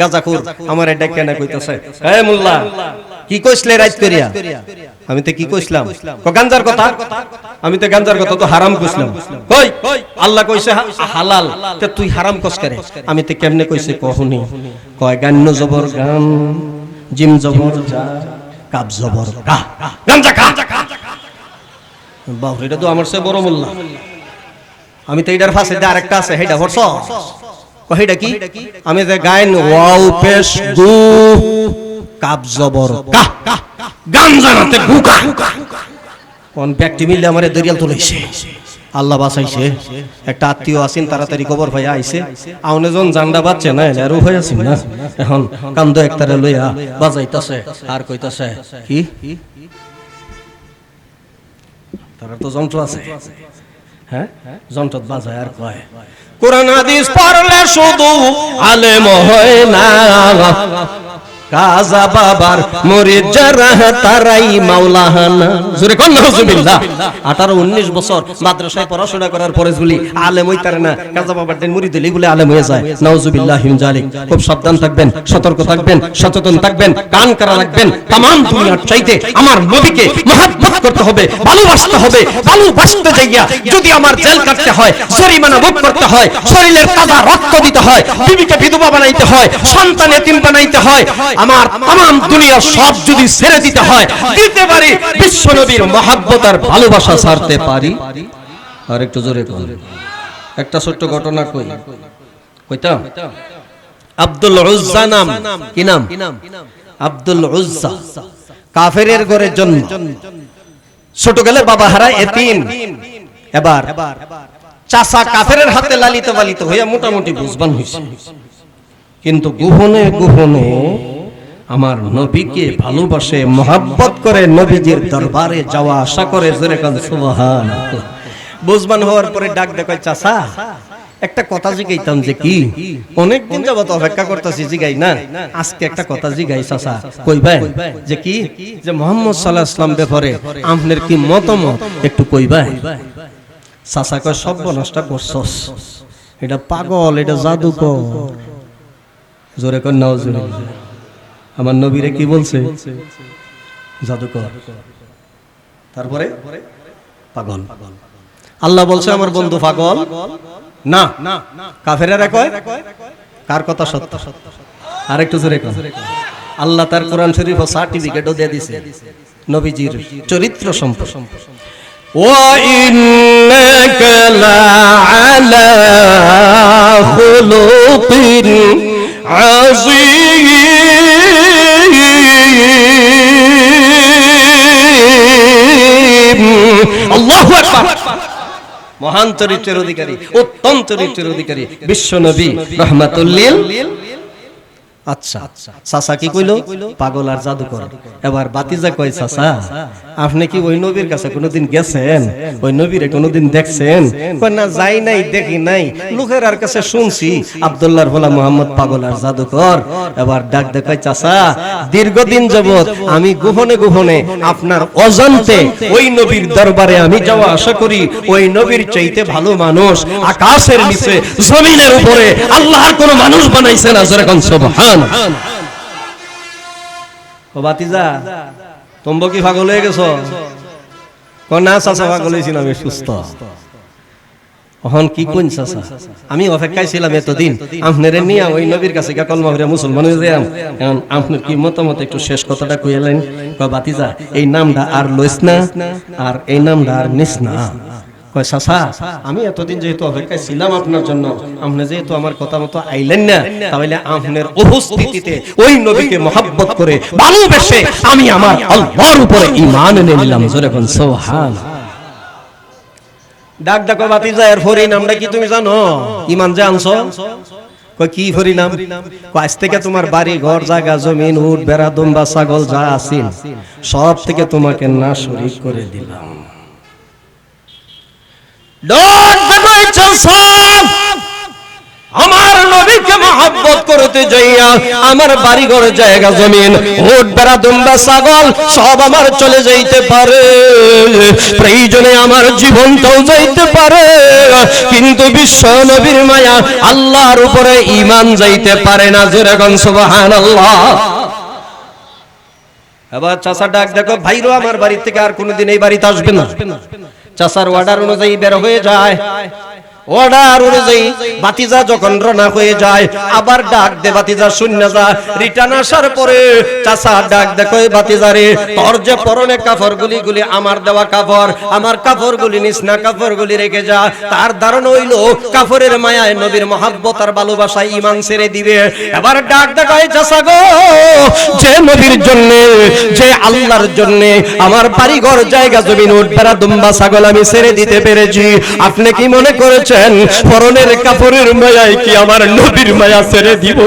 গাজাখুর আমার এটা কেন কইতেছে। এ মোল্লা কি কইছলে রাইত করিয়া? আমি তো কি কইছিলাম গাঞ্জার কথা? আমি তো গাঞ্জার কথা তো হারাম কইছিলাম কই? আল্লাহ কইছে হালাল। তে তুই হারাম কস করে? আমি তো কেমনে কইছে কহুনি? কয় গান্য জবর গান জিম জবর যা কাপ জবর কা গাঞ্জা খা! বাবু এটা তো আমার সে বড় মোল্লা। আমি তো এটার ফাঁসে আরেকটা আছে হেটা ভরছ কহিটা কি? আমি যে গায়ন ওয়াও পেশ গু কাপ জবর কা গান জানাতে গুকা কোন ব্যক্তি মিললে আমারে দরিয়াল তুলাইছে? আল্লাহ বাঁচাইছে। একটা আত্মীয় আছেন তাড়াতাড়ি খবর ভাই আইছে। আউনে জন জান্ডা বাচ্চা না আর হয়ে আছেন না। এখন কান্দ একটারে লইয়া বাজাইতাছে আর কইতাছে কি? তারা তো যন্ত্র আছে। হ্যাঁ? যন্ত্র বাজায় আর কয়। কোরআন হাদিস পড়লে শুধু আলেম হয় না। কাজা বাবার মরিদ যারা তারাই মাওলাহানা জোরে কোন, নাউজুবিল্লাহ। 18 19 বছর মাদ্রাসায় পড়াশোনা করার পরে বলি আলেম হইতারে না কাজা বাবার দিন মুরিদ হইলেই বলে আলেম হয়ে যায়। নাউজুবিল্লাহ হিম জালিক। খুব সাবধান থাকবেন, সতর্ক থাকবেন, সচেতন থাকবেন, কান করা রাখবেন। তামাম দুনিয়ার চাইতে আমার নবীকে মহব্বত করতে হবে, ভালোবাসতে হবে, ভালোবাসতে যাইয়া যদি আমার জেল কাটতে হয়, জরিমানা ভোগ করতে হয়, শরীরের তাজা রক্ত দিতে হয়, বিবিকে বিধবা বানাইতে হয়, সন্তান এতিম বানাইতে হয় আমার তাম দুনিয়া সব যদি ছেড়ে দিতে হয় দিতে পারি বিশ্ব নবীর মহাব্বত আর ভালোবাসা ছাড়তে পারি। আর একটু জোরে একটা ছোট্ট ঘটনা কই? কইতাম? আব্দুল উজ্জা নাম। কি নাম? আব্দুল উজ্জা কাফেরের ঘরের জন্য ছোট গেলে বাবা হারা এতিম। এবার চাষা কাফেরের হাতে লালিত পালিত হইয়া মোটামুটি বুঝবান হইছে। কিন্তু গোপনে গোপনে আমার নবীকে ভালোবাসে, মহাব্বত করে নবীজির দরবারে যাওয়া আশা করে জোরে কান সুবহান বুঝবান হওয়ার পরে ডাক দেখায় চাষা একটা কথা জিগাইতাম যে কি অনেক দিন যাবত অপেক্ষা করতেছি, জিগাই না। আজকে একটা কথা জিগাই চাষা কইবাই যে কি, যে মোহাম্মদ সাল্লাহ ইসলাম ব্যাপারে আপনার কি মতামত একটু কইবাই চাষা কয়, সব নষ্ট করছস। এটা পাগল, এটা জাদুকর। জোরে কর নাও জোরে আমার নবীরে কি বলছে জাদুকর তারপরে পাগল আল্লাহ বলছে আমার বন্ধু পাগল না কাফেরেরা কয় কার কথা সত্য আরেকটু জোরে কর আল্লাহ তার কোরআন শরীফ ও সার্টিফিকেটও দিয়ে দিছে নবীজির চরিত্র সম্পর্ক وإنك لعلى خلق عظيم মহান চরিত্রের অধিকারী অত্যন্ত চরিত্রের অধিকারী বিশ্ব নবী রহমাতুল্লিল আচ্ছা চাচা কি কইলো? পাগল আর জাদুকর। এবার বাতিজা কয় চাচা আপনি কি ওই নবীর কাছে কোনোদিন গেছেন? ওই নবীরে কোনোদিন দেখছেন? কয় না যাই নাই দেখি নাই। লোকের আর কাছে শুনছি আব্দুল্লাহর ভোলা মোহাম্মদ পাগল আর জাদুকর। এবার ডাক দেখায় চাচা দীর্ঘদিন যাবত আমি গোপনে গোপনে আপনার অজান্তে ওই নবীর দরবারে আমি যাওয়া আশা করি ওই নবীর চাইতে ভালো মানুষ আকাশের নিচে জমিনের উপরে আল্লাহর কোন মানুষ বানাইছে না যেরকম সুবহান। বাতিজা কি পাগল হয়ে চাচা, পাগল হয়েছি আমি সুস্থ। অহন কি কোন চাচা? আমি অপেক্ষায় ছিলাম এতদিন। আপনার ওই নবীর কাছে মুসলমান হয়ে যাম এখন আপনার কি মতামত? একটু শেষ কথাটা কইলেন ক বাতিজা এই নামটা আর লইস না, আর এই নামটা আর নিস না। আমি এতদিন যেহেতু অপেক্ষায় ছিলাম আপনার জন্য, আপনি যেহেতু আমার কথা মতো আইলেন না, তাহলে আপনার উপস্থিতিতে ওই নবীকে মহাব্বত করে ভালোবেসে আমি আমার আল্লাহর উপরে ঈমান এনে নিলাম। জোরে কোন ডাক ডাকো বাতি যায় এর ফরি নামটা কি তুমি জানো? ইমান যে আনছো? কি ফরি নাম আজ থেকে তোমার বাড়ি, ঘর, জায়গা, জমিন উঠ বেড়া দুম্বা, ছাগল, যা আছিল, সব থেকে তোমাকে না শরীক করে দিলাম। আমার নবীকে মহব্বত করতে যাইয়া আমার বাড়ি ঘর জায়গা জমিন ওট বেড়া, দুম্বা, ছাগল সব আমার চলে যাইতে পারে। প্রয়োজনে আমার জীবনটাও যাইতে পারে। কিন্তু বিশ্ব নবীর মায়া আল্লাহর উপরে ইমান যাইতে পারে না, জোরে গন সুবহান আল্লাহ এবার চাষা ডাক দেখো, ভাইরো, আমার বাড়ি থেকে আর কোনোদিন এই বাড়িতে আসবে না। চাষার অর্ডার অনুযায়ী বের হয়ে যায়। অর্ডার অনুযায়ী বাতিজা যখন রওনা হয়ে যায় আবার ডাক দে বাতিজা শূন্য যা। রিটার্ন আসার পরে চাচা ডাক দেখো বাতিজারে তোর যে পরনে কাপড় গুলি গুলি আমার দেওয়া কাপড় আমার কাপড় গুলি নিস না কাপড় গুলি রেখে যা। তার ধারণ হইল কাপড়ের মায়ায় নবীর মহাব্বত আর ভালোবাসায় ইমান ছেড়ে দিবে। এবার ডাক দেখো চাচা গো? যে নবীর জন্য যে আল্লাহর জন্য আমার বাড়িঘর জায়গা জমিন উঠ বেড়া দুম্বা ছাগল আমি ছেড়ে দিতে পেরেছি। আপনি কি মনে করেছেন পরনের কাপড়ের মায়ায় কি আমার নবীর মায়া ছেড়ে দিব?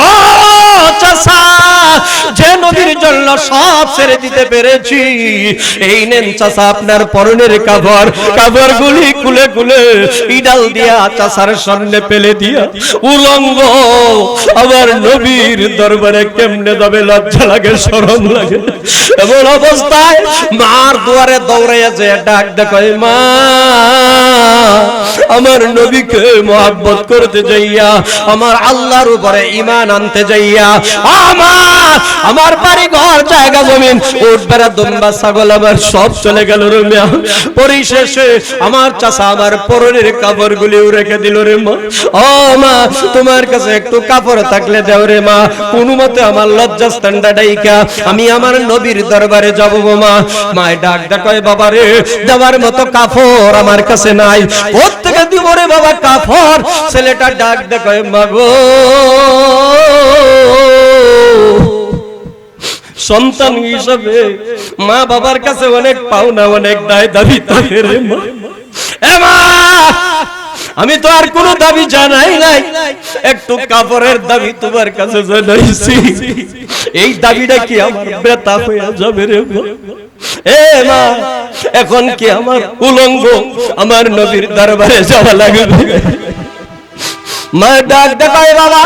ও চাচা যে নবীর জন্য সব ছেড়ে দিতে পেরেছি। এই নেন চাচা আপনার পরনের কাপড়। কাপড় গুলি কুলে কুলে ইডাল দিয়া চাচার সামনে পেলে দিয়া উলঙ্গ। আমার নবীর দরবারে কেমনে যাবে লজ্জা লাগে, শরম লাগে। এমন অবস্থায় মার দুয়ারে দৌড়াইয়া যে ডাক দেখো, মা, আমার নবীকে মহাব্বত করতে যাইয়া, আমার আল্লাহর উপরে ইমান আনতে যাইয়া, আমার আমার বাড়ি, ঘর, জায়গা, জমিন। উঠ বেড়া দুম্বা ছাগল আমার সব চলে গেল রে মা পরিশেষে আমার চাষা আমার পরনের কাপড় গুলিও রেখে দিল রে মা। ও মা, তোমার কাছে একটু কাপড় থাকলে দাও রে মা। কোনো মতে আমার লজ্জাস্থানটা ডাইকা। আমি আমার নবীর দরবারে যাব মা। মায় ডাক ডাকয়, বাবা রে, দেওয়ার মতো কাপড় আমার কাছে নাই। প্রত্যেকে দিব রে বাবা কাপড়। ছেলেটা ডাক ডাকয় মাগো সন্তান হিসাবে মা বাবার কাছে অনেক পাওনা, অনেক দায় দাবি থাকে রে মা। আমি তো আর কোনো দাবি জানাই নাই। একটু কাপড়ের দাবি তোমার কাছে জানাইছি। এই দাবিটা কি আমার বেতা হয়ে যাবে রে এ মা, এখন কি আমার উলঙ্গ আমার নবীর দরবারে যাওয়া লাগবে? মা, ডাক দেখায় বাবা।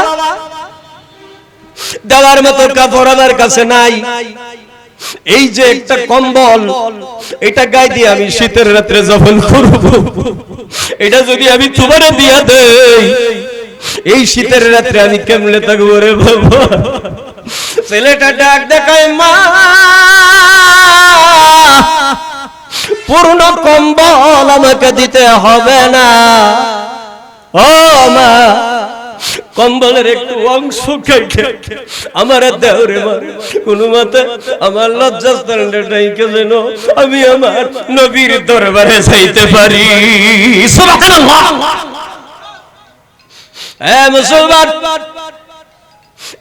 দেওয়ার মতো কাপড় আমার কাছে নাই। এই যে একটা কম্বল, এটা গায়ে দিয়ে আমি শীতের রাত্রে যখন করব এটা যদি আমি তোমারে দিয়া দেই, এই শীতের রাত্রে আমি কেমনে থাকব রে বাবা ছেলেটা ডাক দেখায়, মা, পূর্ণ কম্বল আমাকে দিতে হবে না। ও মা কম্বলের একটু অংশ কেটে আমার দেহরে কোন মতে আমার লজ্জাস্থানটাকে যেন আমি আমার নবীর দরবারে যাইতে পারি।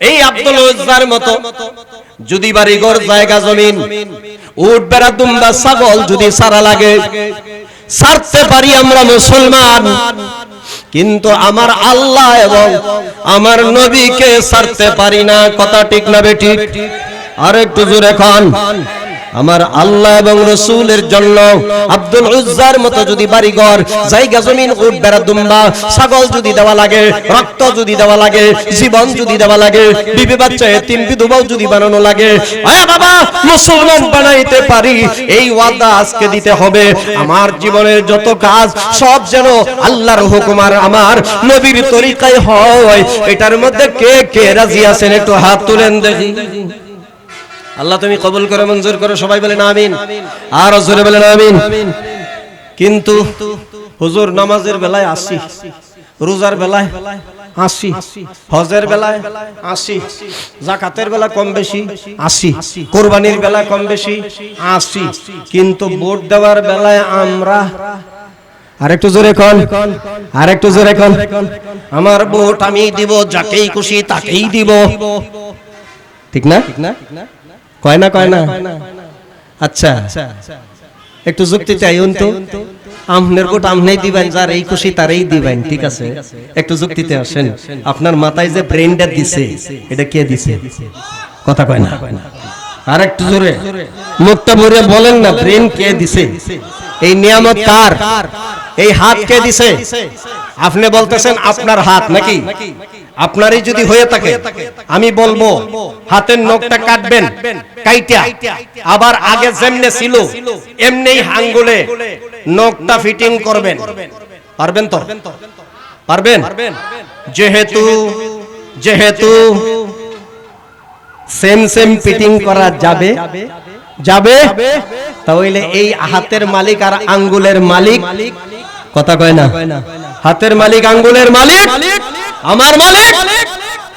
এই আব্দুল মতো যদি বাড়ি ঘর জায়গা, জমিন, উট, বেড়া, দুম্বা, ছাগল যদি সারা লাগে সারতে পারি আমরা মুসলমান। কিন্তু আমার আল্লাহ এবং আমার নবীকে সারতে পারি না। কথা ঠিক না বেটি আর একটু জোরে খান। আমার আল্লাহ এবং রসুলের জন্য আব্দুল উজ্জার মতো যদি বাড়িঘর, জায়গা জমিন বেড়া দুম্বা, ছাগল যদি দেওয়া লাগে, রক্ত যদি দেওয়া লাগে, জীবন যদি দেওয়া লাগে, বিবি বাচ্চা তিন বিধবাও যদি বানানো লাগে বাবা, মুসলমান বানাইতে পারি, এই ওয়াদা আজকে দিতে হবে। আমার জীবনের যত কাজ, সব যেন আল্লাহর হুকুমার আমার নবীর তরিকায় হয়। এটার মধ্যে কে কে রাজি আছেন? একটু হাত তুলেন দেখি। আল্লাহ তুমি কবুল করে, মঞ্জুর করো, সবাই বলেন আমিন। আর জোরে বলেন আমিন। কিন্তু হুজুর নামাজের বেলায় আসি, রোজার বেলায় বেলায় বেলা কম বেলা কম কিন্তু আমরা আমার ভোট আমি দিব, যাকেই খুশি তাকেই দিব। ঠিক না ঠিক না? কয় না কয় না? আচ্ছা। একটু যুক্তি চাই তো। আমনের ভোট আমনেই দিবেন যার এই খুশি তারই দিবেন ঠিক আছে? একটু যুক্তিতে আসেন আপনার মাথায় যে ব্রেনটা দিছে এটা কে দিছে? কথা কয় না। আর একটু জোরে। মুখটা ভরে বলেন না ব্রেন কে দিছে? এই নিয়ামত কার? এই হাত কে দিছে? আপনি বলতেছেন আপনার হাত নাকি? আপনারই যদি হয়ে থাকে আমি বলব হাতের নখটা কাটবেন কাইটা। আবার আগে যেমনে ছিল এমনি আঙ্গুলে নখটা ফিটিং করবেন। পারবেন তো? পারবেন যেহেতু যেহেতু সেম সেম ফিটিং করা যাবে। যাবে। তাহলে এই হাতের মালিক আর আঙ্গুলের মালিক। কথা কয় না? হাতের মালিক আঙ্গুলের মালিক। আমার মালিক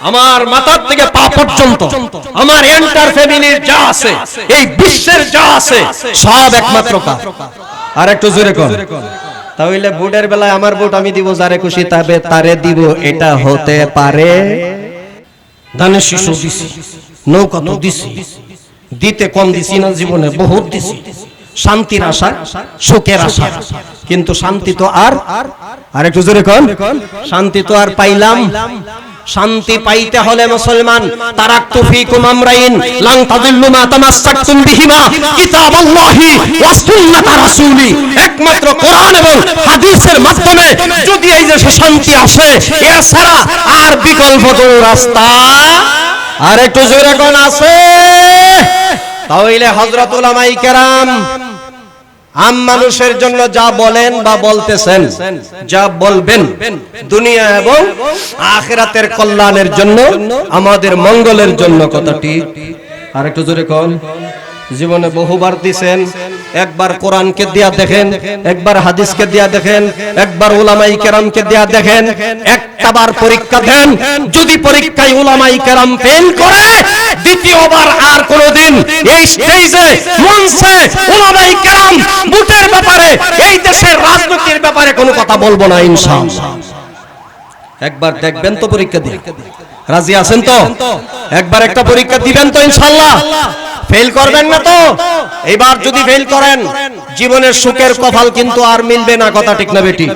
আমার মাথার থেকে পা পর্যন্ত আমার এন্টার ফ্যামিলির যা আছে এই বিশ্বের যা আছে সব একমাত্র কার? আর একটু জোরে কর তাহলে বুটের বেলায় আমার বুট আমি দিব যারে খুশি তবে তারে দিব এটা হতে পারে। ধানের শিশু দিছি নৌকা তো দিছি দিতে কম দিছি না জীবনে বহুত দিছি। শান্তির আশা সুখের আশা। কিন্তু শান্তি তো আর আর একটু জোরে কন। শান্তি তো আর পাইলাম। শান্তি পাইতে হলে মুসলমান। তারাক্তু ফিকুম আমরাইন। লান তাদিল্লু মা তামাসসাকতুম বিহিমা। কিতাবাল্লাহি ওয়া সুন্নাত রাসূলি। একমাত্র কোরআন এবং হাদিসের মাধ্যমে যদি এই দেশে শান্তি আসে এছাড়া আর বিকল্প কোনো রাস্তা? আর একটু জোরে কোন আছে তাহলে হজরতুল উলামায়ে কেরাম, আম মানুষের জন্য যা বলেন বা বলতেছেন, যা বলবেন দুনিয়া এবং আখেরাতের কল্যাণের জন্য, আমাদের মঙ্গলের জন্য কথাটি। আর একটু জোরে কল জীবনে বহুবার দিছেন একবার কোরআনকে দিয়া দেখেন, একবার হাদিসকে দিয়া দেখেন, একবার উলামাই কেরামকে দিয়া দেখেন একটাবার পরীক্ষা দেন, যদি পরীক্ষায় উলামাই কেরাম ফেল করে, দ্বিতীয়বার আর কোনোদিন এই স্টেজে মঞ্চে উলামাই কেরাম বুটের ব্যাপারে, এই দেশের রাজনীতির ব্যাপারে কোনো কথা বলব না, ইনশাআল্লাহ। একবার দেখবেন তো পরীক্ষা দিয়ে। রাজি আছেন তো? একবার একটা পরীক্ষা দিবেন তো, ইনশাআল্লাহ। ফেল করবেন না তো? এবার যদি ফেল করেন জীবনের সুখের কপাল কিন্তু আর মিলবে না কথা ঠিক না বেটি।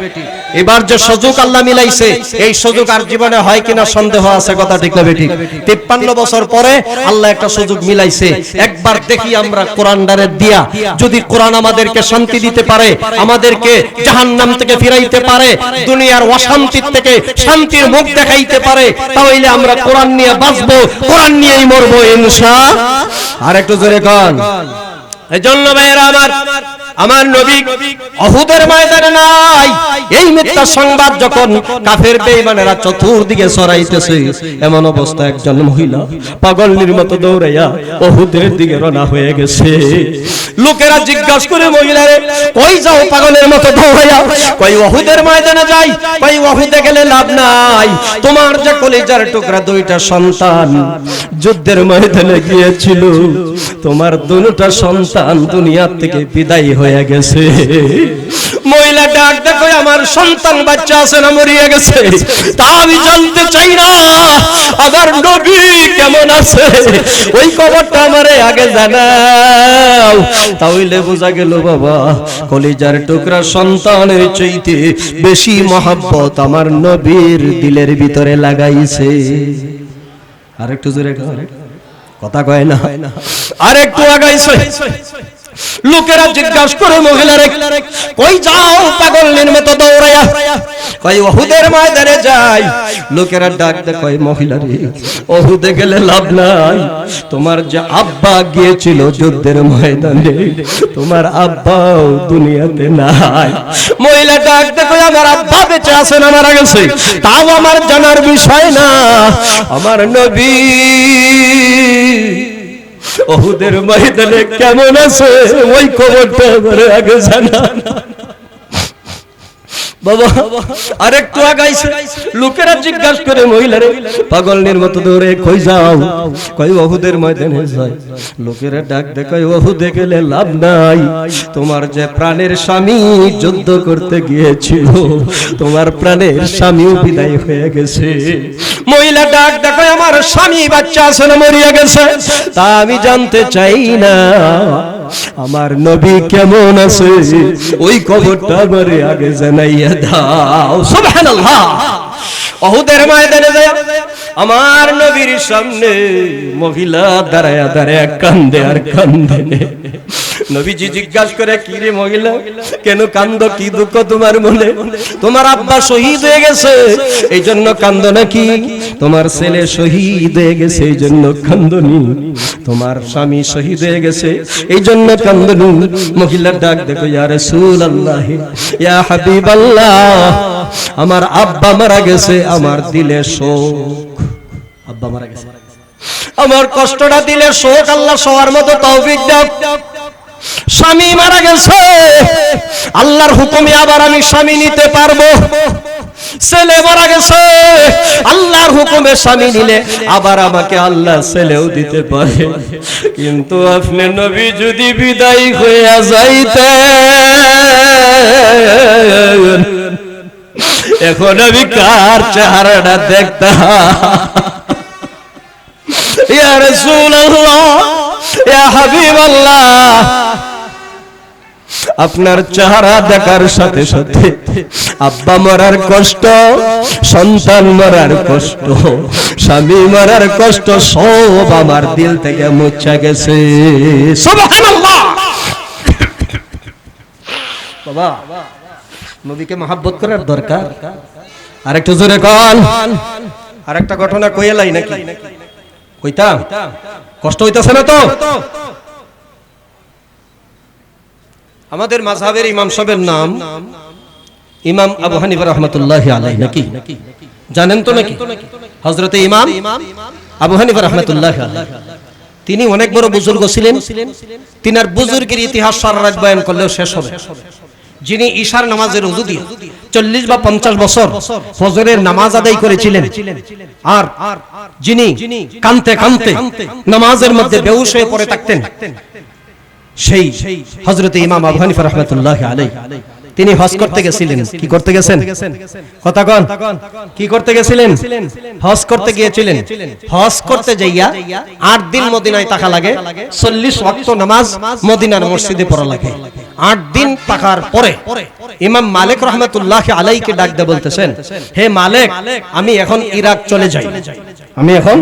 এবার যে সুযোগ আল্লাহ মিলাইছে এই সুযোগ আর জীবনে হয় কিনা সন্দেহ আছে কথা ঠিক না বেটি। তিপ্পান্ন বছর পরে আল্লাহ একটা সুযোগ মিলাইছে। একবার দেখি আমরা কোরআনদারে দিয়া। যদি কোরআন আমাদেরকে শান্তি দিতে পারে আমাদেরকে জাহান্নাম থেকে ফিরাইতে পারে দুনিয়ার অশান্তির থেকে শান্তির মুখ দেখাইতে পারে। তাহলে আমরা কোরআন নিয়ে বাঁচবো কোরআন নিয়েই মরবো ইনশা আর একটু জোরে কন। এই জন্য ভাইয়েরা আমার আমার নবী অহুদের ময়দানে নাই। এই মিথ্যা সংবাদ যখন কাফের বেঈমানেরা চতুর্দিকে ছড়াইতেছে এমন অবস্থা একজন মহিলা পাগলের মতো দৌড়াইয়া অহুদের দিকে রওনা হয়ে গেছে। লোকেরা জিজ্ঞাসা করে, মহিলারে, কই যাও পাগলের মতো দৌড়াইয়া? কই অহুদের ময়দানে যাই? কই অহুদে গেলে লাভ নাই। তোমার যে কলিজার টুকরা দুইটা সন্তান যুদ্ধের ময়দানে গিয়েছিল, তোমার দুটা সন্তান দুনিয়া থেকে বিদায় হয়ে গেছে। মহিলা ডাক দেখো, আমার সন্তান, বাচ্চা আছে না মরিয়া গেছে। তা আমি জানতে চাই না, আমার নবী কেমন আছে? ওই খবরটা আমারে আগে জানাও। তাহলে বোঝা গেল বাবা, কলিজার টুকরা সন্তানের চাইতে বেশি মহাব্বত আমার নবীর দিলের ভিতরে লাগাইছে। আর একটু জোরে। কথা কয় না? আর একটু আগাইছে। লোকেরা জিজ্ঞাসা করে মহিলারে কই যাও পাগলের মতো দৌড়াইয়া? কই ওহুদের ময়দানে যাই। লোকেরা ডাক দে কই মহিলারে ওহুদে গেলে লাভ নাই। তোমার যে আব্বা গিয়েছিল যুদ্ধের ময়দানে তোমার আব্বাও দুনিয়াতে নাই। মহিলা ডাক দে কই আমার আব্বা বেঁচে আছেন আমার গেছে? তাও আমার জানার বিষয় না। আমার নবী ওহুদের ময়দানে কেমন আছে? ওই খবরটা আগে জানা। বাবা, আরেকটু আগাইছে। লোকেরা জিজ্ঞাসা করে, মহিলারে মতো দৌড়ে কই যাও? কই ময়দানে লোকেরা ডাক ওহুদে গেলে লাভ নাই। তোমার যে প্রাণের স্বামী যুদ্ধ করতে গিয়েছিল, তোমার প্রাণের স্বামীও বিদায় হয়ে গেছে। মহিলা ডাক দেখায় আমার স্বামী বাচ্চা না মরিয়া গেছে? তা আমি জানতে চাই না। আমার নবী কেমন আছে? ওই খবরটা আমারে আগে জানাইয়া দাও। সুবহানাল্লাহ। অহুদের ময়দানে যায় আমার নবীর সামনে মহিলা দাঁড়ায়া দাঁড়ায়া কান্দে আর কান্দে নবীজি জিজ্ঞাসা করে, কি রে মহিলা? কেন কান্দ? কি দুঃখ তোমার মনে? তোমার আব্বা শহীদ হয়ে গেছে এই জন্য কান্দ নাকি? তোমার ছেলে শহীদ হয়ে গেছে এই জন্য কান্দনি তোমার স্বামী শহীদ হয়ে গেছে এই জন্য কান্দনি মহিলার ডাক দেখো, ইয়া রাসূলুল্লাহ, ইয়া হাবিবাল্লাহ, আমার আব্বা মারা গেছে, আমার দিলে শোক। আব্বা মারা গেছে। আমার কষ্টটা দিলে শোক, আল্লাহ সবার মতো তৌফিক দাও। স্বামী মারা গেছে। আল্লাহর হুকুমে আবার আমি স্বামী নিতে পারব। ছেলে মারা গেছে। আল্লাহর হুকুমে স্বামী নিলে আবার আমাকে আল্লাহ ছেলেও দিতে পারে। কিন্তু আপনি নবী যদি বিদায় হয়ে যাইতেন, এখন আমি কার চেহারাটা দেখতাম? ইয়া রাসূলুল্লাহ, ইয়া হাবিবাল্লাহ আপনার চেহারা দেখার সাথে সাথে আব্বা মরার কষ্ট সন্তান মরার কষ্ট স্বামী মরার কষ্ট সব আমার দিল থেকে মুছা গেছে। সুবহানাল্লাহ! বাবা নবীকে মহাব্বত করার দরকার। আর একটু জোরে কন। আর একটা ঘটনা কইলাই নাকি? কইতা কষ্ট হইতাছে না তো? আমাদের মাযহাবের ইমাম সাহেবের নাম ইমাম আবু হানিফা রাহমাতুল্লাহ আলাইহি, নাকি? জানেন তো নাকি? হযরতে ইমাম আবু হানিফা রাহমাতুল্লাহ তিনি অনেক বড় বুজুর্গ ছিলেন। তিনার বুজুর্গের ইতিহাস সারা রাত বয়ান করলেও শেষ হবে। যিনি ঈশার নামাজের উজু দিয়ে চল্লিশ বা পঞ্চাশ বছর ফজরের নামাজ আদায় করেছিলেন। আর যিনি কানতে কানতে নামাজের মধ্যে বেউস হয়ে পড়ে থাকতেন সেই হজরতে ইমাম আবু হানিফা রহমতুল্লাহ আলাই তিনি হজ করতে গেছিলেন। কি করতে গেছেন? কথা কন। কি করতে গেছিলেন? হজ করতে গিয়েছিলেন। হজ করতে যাইয়া আট দিন মদিনায় টাকা লাগে। চল্লিশ ওয়াক্ত নামাজ মদিনার মসজিদে পড়া লাগে। আট দিন টাকার পরে ইমাম মালিক রহমতুল্লাহ আলাইকে ডাক দিয়ে বলতেছেন হে মালিক আমি এখন ইরাক চলে যাই। আমি এখন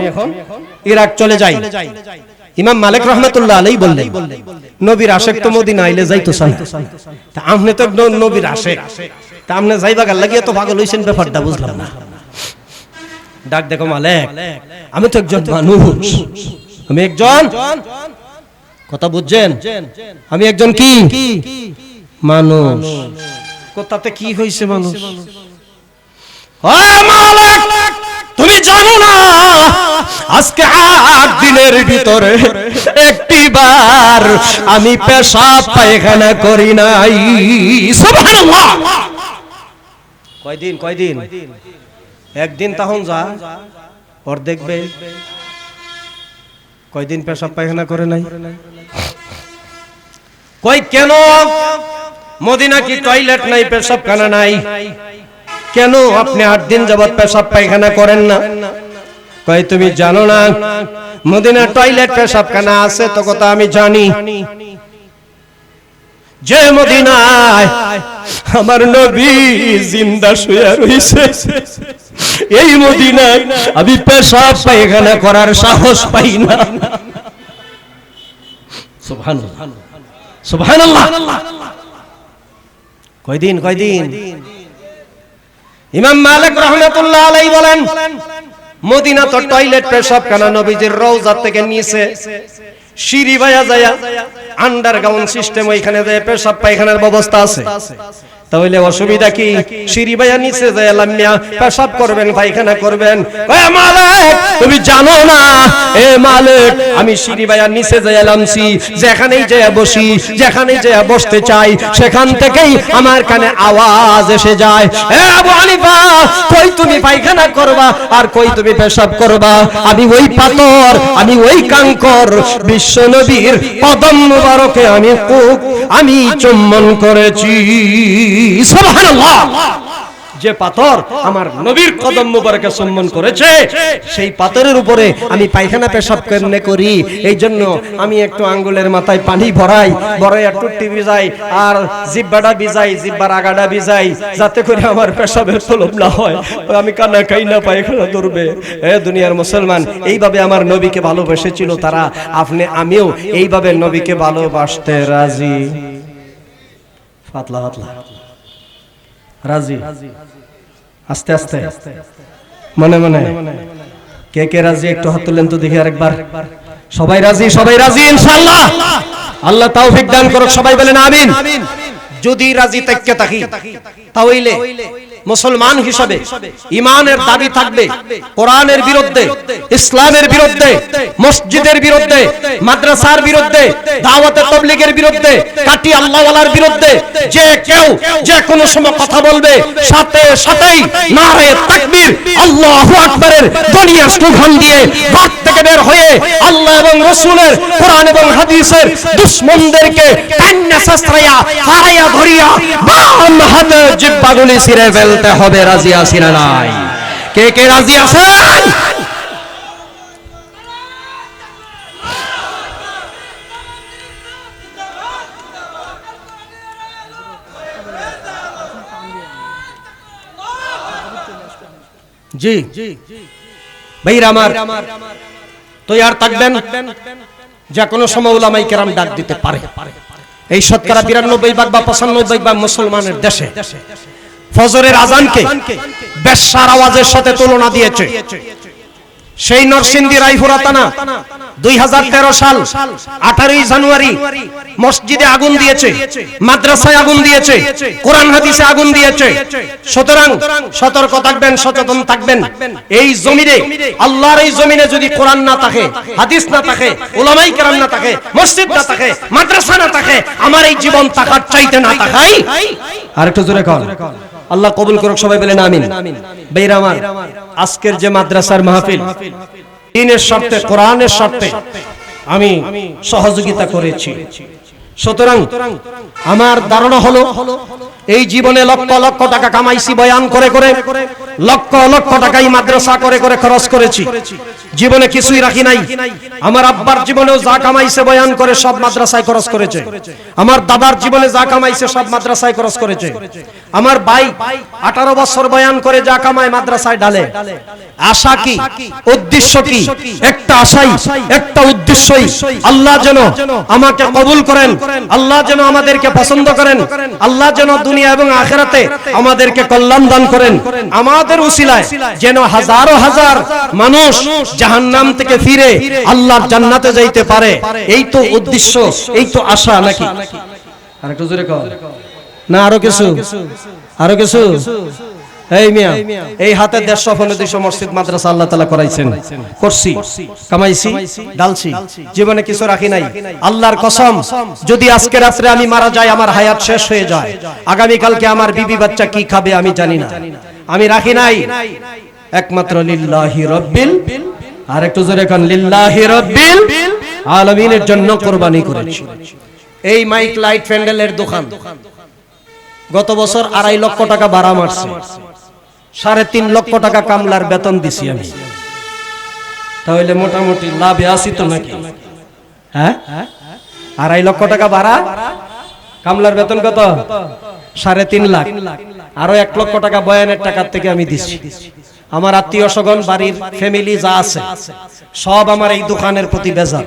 ইরাক চলে যাই। ইমাম মালিক রহমতুল্লাহ আলাই বললেন নবীর আশেক তো মদিনা আইলে যাইতো চান তা আপনি তো নবীর আশেক। তা আপনি যাইবা গাল লাগিয়ে তো পাগল হইছেন ব্যাপারটা বুঝলাম না। ডাক দেখো মালিক আমি তো একজন মানুষ। আমি একজন? কথা বুঝছেন? আমি একজন কি? মানুষ। কথাতে কি হইছে মানুষ? ও মালিক! তুমি জানো না, আজকে আট দিনের ভিতরে একটি বার আমি পেশাব পায়খানা করি নাই। কয়দিন কয়দিন? একদিন তখন যা ওর দেখবে কয়দিন পেশাব পায়খানা করে নাই। কই কেন? মদিনা কি টয়লেট নাই, পেশাবখানা নাই। কেন আপনি আট দিন যাবত পেশাব পায়খানা করেন না? কয়, তুমি জানো না মদিনা টয়লেট পেশাবখানা আছে, তো কথা আমি জানি। যে মদিনায় আমার নবী জিন্দা শুয়ে রইছে, এই মদিনায় আমি পেশাব পায়খানা করার সাহস পাই না। সুবহানাল্লাহ। সুবহানাল্লাহ। কয়দিন কয়দিন? ইমাম মালিক রহমতুল্লাহ আলাই বলেন, মদিনা তো টয়লেট পেশাব খানা নবীজির রওজা থেকে নিয়েছে? সিঁড়ি ভাইয়া যায় আন্ডারগ্রাউন্ড সিস্টেম ওইখানে যায় পেশাব পায়খানার ব্যবস্থা আছে। তাহলে অসুবিধা কি? সিঁড়ি ভাইয়া নিচে যায় লামিয়া পেশাব করবেন, পায়খানা করবেন। মালিক, তুমি জানো না? এ মালিক, আমি সিঁড়ি ভাইয়া নিচে যায় লামছি যেখানেই যায় বসি, যেখানেই যায় বসতে চাই, সেখান থেকেই আমার কানে আওয়াজ এসে যায়। এ আবু হানিফা, কই তুমি পায়খানা করবা আর কই তুমি পেশাব করবা? আমি ওই পাথর, আমি ওই কাঙ্কর, বিশ্ব নবীর কদম মুবারকে আমি কুক, আমি চুম্বন করেছি। যে পাথর আমার নবীর কদম মুবারকে সম্মান করেছে, সেই পাথরের উপরে আমি পায়খানা পেশাব কেমনে করি? এই জন্য আমি একটু আঙ্গুলের মাথায় পানি ভরাই ভরাই একটু টিভি যাই আর জিব্বাটা ভিজাই, জিব্বার আগাটা ভিজাই, যাতে করে আমার পেশাবের তলব না হয়। আমি কানা খাই না পায়খানা ধরবে। এ দুনিয়ার মুসলমান, এইভাবে আমার নবীকে ভালোবেসেছিল তারা। আপনি, আমিও এইভাবে নবীকে ভালোবাসতে রাজি। পাতলা পাতলা। রাজি। আস্তে আস্তে। মনে মনে। কে কে রাজি একটু হাত তুলেন তো দেখি আরেকবার। সবাই রাজি সবাই রাজি ইনশাআল্লাহ। আল্লাহ তৌফিক দান করুক সবাই বলেন আমিন। যদি রাজি তাইকে তাকি তাহলে মুসলমান হিসাবে ইমানের দাবি থাকবে, কোরআনের বিরুদ্ধে, ইসলামের বিরুদ্ধে, মসজিদের বিরুদ্ধে, মাদ্রাসার বিরুদ্ধে, দাওয়াতে তবলিগের বিরুদ্ধে, কাটি আল্লাহওয়ালার বিরুদ্ধে, যে কেউ, যে কোনো সময় কথা বলবে, সাথে সাথেই নারে তাকবীর আল্লাহু আকবারের দুনিয়া স্লোগান দিয়ে বাদ থেকে বের হয়ে আল্লাহ এবং রাসূলের কোরআন এবং হাদিসের দুশমনদেরকে কান্না শাস্ত্রায়া ফারায়া ধরিয়া বাম হাতে জিব্বাগুলি ছিঁড়ে ফেলতে হবে, রাজি আছি না নাই। কে কে রাজি আছেন জি। ভাইরা আমার তৈয়ার থাকবেন যে কোনো সময় ওলামাই কেরাম ডাক দিতে পারে। এই শতকরা বিরানব্বই ভাগ বা পঁচানব্বই ভাগ মুসলমানের দেশে। ফজরের আজানকে বেশ্যার আওয়াজের সাথে তুলনা দিয়েছে। সেই নরসিংদী রাইফুরা থানা দুই সাল আঠারোই জানুয়ারি মসজিদে আগুন দিয়েছে, মাদ্রাসায় আগুন দিয়েছে, কোরআন হাদিসে আগুন দিয়েছে। সুতরাং সতর্ক থাকবেন, সচেতন থাকবেন। এই জমিনে, আল্লাহর এই জমিনে যদি কোরআন না থাকে, হাদিস না থাকে ওলামাই কেরাম না থাকে, মসজিদ না থাকে, মাদ্রাসা না থাকে, আমার এই জীবন থাকার চাইতে না থাকাই আর একটু জোরে কর আল্লাহ কবুল করুক, সবাই বলেন আমিন। বেইরামান আজকের যে মাদ্রাসার মাহফিল, দিনের স্বার্থে কোরআনের স্বার্থে আমি সহযোগিতা করেছি। সুতরাং আমার ধারণা হলো, এই জীবনে লক্ষ লক্ষ টাকা কামাইছি, বয়ান করে করে লক্ষ লক্ষ টাকাই মাদ্রাসা করে করে খরচ করেছি। জীবনে কিছুই রাখি নাই। আমার আব্বার জীবনেও যা কামাইছে বয়ান করে সব মাদ্রাসায় খরচ করেছে। আমার দাদার জীবনে যা কামাইছে সব মাদ্রাসায় খরচ করেছে। আমার ভাই আঠারো বছর বয়ান করে যা কামায় মাদ্রাসায় ডালে আশা কি, উদ্দেশ্য কি, একটা আশাই, একটা উদ্দেশ্যই। আল্লাহ যেন আমাকে কবুল করেন, আল্লাহ যেন আমাদেরকে পছন্দ করেন, আল্লাহ যেন দুনিয়া এবং আখেরাতে আমাদেরকে কল্যাণ দান করেন। আমাদের উসিলায় যেন হাজারো হাজার মানুষ জাহান্নাম থেকে ফিরে আল্লাহর জান্নাতে যাইতে পারে। এই তো উদ্দেশ্য এই তো আশা নাকি? আরেকটু জোরে কর না আরও কিছু? আরও কিছু? এই মিয়া এই হাতে দেড়শো পনেরো মসজিদ মাদ্রাসা আল্লাহ তালা করাইছেন। করছি। কামাইছি ডালছি। জীবনে কিছু রাখি নাই। আল্লাহর কসম যদি আজকে রাত্রে আমি মারা যাই আমার হায়াত শেষ হয়ে যায়। আগামী কালকে আমার বিবি বাচ্চা কি খাবে আমি জানি না। আমি রাখি নাই। একমাত্র লিল্লাহি রব্বিল। আর একটু জোরে কান, লিল্লাহি রব্বিল। আলামিনের জন্য কোরবানি করেছি। এই মাইক লাইট প্যান্ডেলের দোকান। গত বছর আড়াই লক্ষ টাকা ভাড়া মারছে। সাড়ে তিন লক্ষ টাকা কামলার বেতন দিছি আমি। তাহলে মোটামুটি লাভে আসি তো নাকি? হ্যাঁ? আড়াই লক্ষ টাকা ভাড়া? কামলার বেতন কত? সাড়ে তিন লাখ। আরও এক লক্ষ টাকা বয়ানের টাকার থেকে আমি দিচ্ছি আমার আত্মীয় স্বজন, বাড়ির ফ্যামিলি যা আছে, সব আমার এই দোকানের প্রতি বেজার,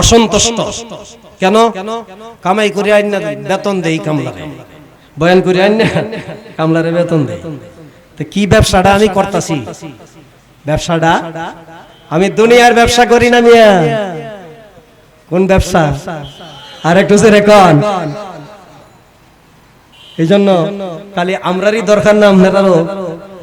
অসন্তুষ্ট। কেন? কামাই করে আইন না বেতন দেই কামলারে। বয়ান করে আইন না, কামলারে বেতন দেই। তো কি ব্যবসাটা আমি করতেছি? ব্যবসাটা? আমি দুনিয়ার ব্যবসা করি না মিয়া। কোন ব্যবসা? আর একটু জোরে কন। এই জন্য খালি আমরারই দরকার না আপনারারও